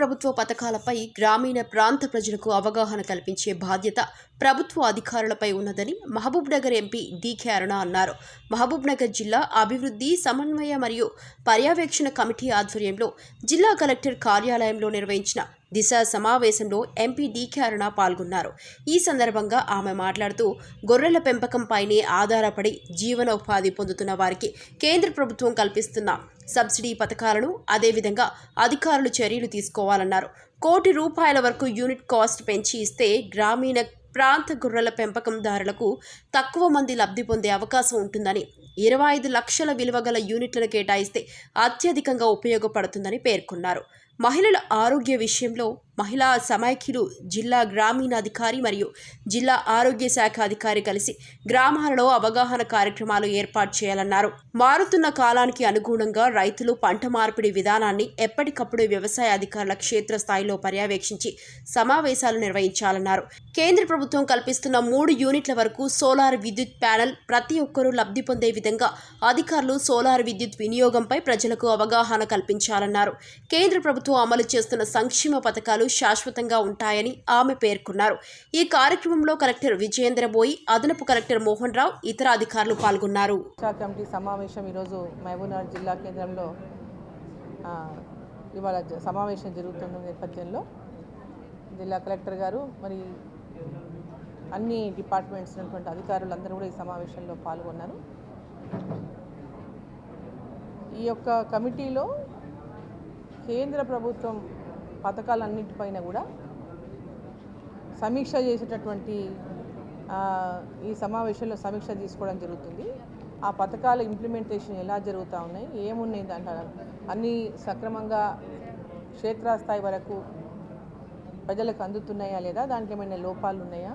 ప్రభుత్వ పథకాలపై గ్రామీణ ప్రాంత ప్రజలకు అవగాహన కల్పించే బాధ్యత ప్రభుత్వ అధికారులపై ఉన్నదని Mahabubnagar MP DK Aruna అన్నారు. మహబూబ్ నగర్ జిల్లా అభివృద్ధి సమన్వయ మరియు పర్యవేక్షణ కమిటీ ఆధ్వర్యంలో జిల్లా కలెక్టర్ కార్యాలయంలో నిర్వహించిన దిశ సమావేశంలో ఎంపీ డీకే అరుణ పాల్గొన్నారు. ఈ సందర్భంగా ఆమె మాట్లాడుతూ గొర్రెల పెంపకంపైనే ఆధారపడి జీవనోపాధి పొందుతున్న వారికి కేంద్ర ప్రభుత్వం కల్పిస్తున్న సబ్సిడీ పథకాలను అదేవిధంగా అధికారులు చర్యలు తీసుకోవాలన్నారు. కోటి రూపాయల వరకు యూనిట్ కాస్ట్ పెంచి ఇస్తే గ్రామీణ ప్రాంత గొర్రెల పెంపకందారులకు తక్కువ మంది లబ్ధి పొందే అవకాశం ఉంటుందని ఇరవై ఐదు లక్షల విలువ గల యూనిట్లను కేటాయిస్తే అత్యధికంగా ఉపయోగపడుతుందని పేర్కొన్నారు. మహిళల ఆరోగ్య విషయంలో మహిళా సమైఖ్యులు జిల్లా గ్రామీణాధికారి మరియు జిల్లా ఆరోగ్య శాఖ అధికారి కలిసి గ్రామాలలో అవగాహన కార్యక్రమాలు ఏర్పాటు చేయాలన్నారు. మారుతున్న కాలానికి అనుగుణంగా రైతులు పంట మార్పిడి విధానాన్ని ఎప్పటికప్పుడు వ్యవసాయ అధికారుల క్షేత్రస్థాయిలో పర్యవేక్షించి సమావేశాలు నిర్వహించాలన్నారు. కేంద్ర ప్రభుత్వం కల్పిస్తున్న మూడు యూనిట్ల వరకు సోలార్ విద్యుత్ ప్యానెల్ ప్రతి ఒక్కరూ లబ్ధి పొందే విధంగా అధికారులు సోలార్ విద్యుత్ వినియోగంపై ప్రజలకు అవగాహన కల్పించాలన్నారు. కేంద్ర ప్రభుత్వం అమలు చేస్తున్న సంక్షేమ పథకాలు శాశ్వతంగా ఉంటాయని ఆమె పేర్కొన్నారు. ఈ కార్యక్రమంలో కలెక్టర్ విజయేంద్ర బోయి అదనపు కలెక్టర్ మోహన్ రావు ఇతర అధికారులు పాల్గొన్నారు. కమిటీ సమావేశం ఈరోజు మహబూబ్నగర్ జిల్లా కేంద్రంలో ఇవాళ సమావేశం జరుగుతున్న నేపథ్యంలో జిల్లా కలెక్టర్ గారు మరి అన్ని డిపార్ట్మెంట్స్ ఉన్నటువంటి అధికారులందరూ కూడా ఈ సమావేశంలో పాల్గొన్నారు. ఈ యొక్క కమిటీలో కేంద్ర ప్రభుత్వం పథకాలన్నిటిపైన కూడా సమీక్ష చేసేటటువంటి ఈ సమావేశంలో సమీక్ష తీసుకోవడం జరుగుతుంది. ఆ పథకాల ఇంప్లిమెంటేషన్ ఎలా జరుగుతూ ఉన్నాయి ఏమున్నాయి దాంట్లో అన్నీ సక్రమంగా క్షేత్రస్థాయి వరకు ప్రజలకు అందుతున్నాయా లేదా దాంట్లో ఏమైనా లోపాలు ఉన్నాయా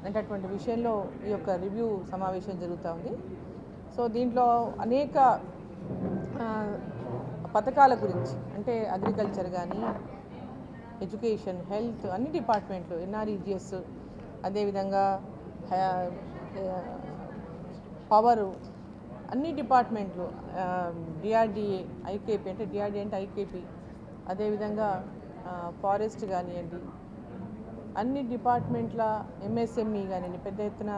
అనేటటువంటి విషయంలో ఈ యొక్క రివ్యూ సమావేశం జరుగుతూ ఉంది. సో దీంట్లో అనేక పథకాల గురించి అంటే అగ్రికల్చర్ కానీ ఎడ్యుకేషన్ హెల్త్ అన్ని డిపార్ట్మెంట్లు ఎన్ఆర్ఈజిఎస్ అదేవిధంగా పవరు అన్ని డిపార్ట్మెంట్లు డిఆర్డిఏ ఐకేపీ అంటే డిఆర్డిఏ అంటే ఐకేపీ అదేవిధంగా ఫారెస్ట్ కానివ్వండి అన్ని డిపార్ట్మెంట్ల ఎంఎస్ఎంఈ కానివ్వండి పెద్ద ఎత్తున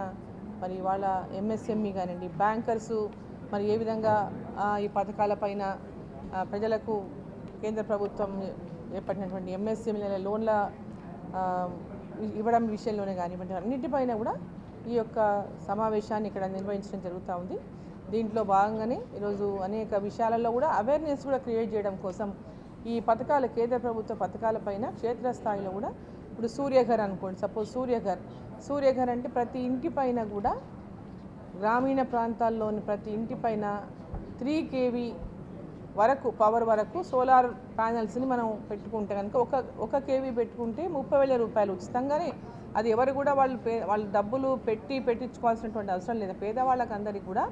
మరి వాళ్ళ ఎంఎస్ఎంఈ కానివ్వండి బ్యాంకర్సు మరి ఏ విధంగా ఈ పథకాలపైన ప్రజలకు కేంద్ర ప్రభుత్వం చేపట్టినటువంటి ఎంఎస్ఎంఈల లోన్ల ఇవ్వడం విషయంలోనే కానివ్వండి అన్నిటిపైన కూడా ఈ యొక్క సమావేశాన్ని ఇక్కడ నిర్వహించడం జరుగుతూ ఉంది. దీంట్లో భాగంగానే ఈరోజు అనేక విషయాలలో కూడా అవేర్నెస్ కూడా క్రియేట్ చేయడం కోసం ఈ పథకాల కేంద్ర ప్రభుత్వ పథకాలపైన క్షేత్రస్థాయిలో కూడా ఇప్పుడు సూర్యఘర్ అనుకోండి సపోజ్ సూర్యఘర్. సూర్యఘర్ అంటే ప్రతి ఇంటి పైన కూడా గ్రామీణ ప్రాంతాల్లోని ప్రతి ఇంటి పైన త్రీ కేవీ వరకు పవర్ వరకు సోలార్ ప్యానల్స్ని మనం పెట్టుకుంటే కనుక ఒక ఒక కేవీ పెట్టుకుంటే ముప్పై వేల రూపాయలు ఉచితంగానే అది ఎవరు కూడా వాళ్ళు పే వాళ్ళు డబ్బులు పెట్టి పెట్టించుకోవాల్సినటువంటి అవసరం లేదు. పేదవాళ్ళకి అందరికీ కూడా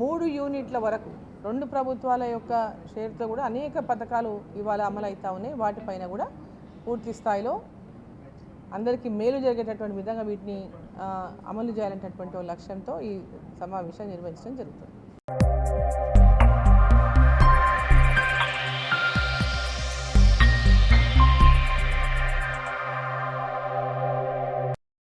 మూడు యూనిట్ల వరకు రెండు ప్రభుత్వాల యొక్క షేర్తో కూడా అనేక పథకాలు ఇవాళ అమలు అవుతా ఉన్నాయి వాటిపైన కూడా పూర్తి స్థాయిలో అందరికీ మేలు జరిగేటటువంటి విధంగా వీటిని అమలు చేయాలనేటటువంటి లక్ష్యంతో ఈ సమావేశం నిర్వహించడం జరుగుతుంది.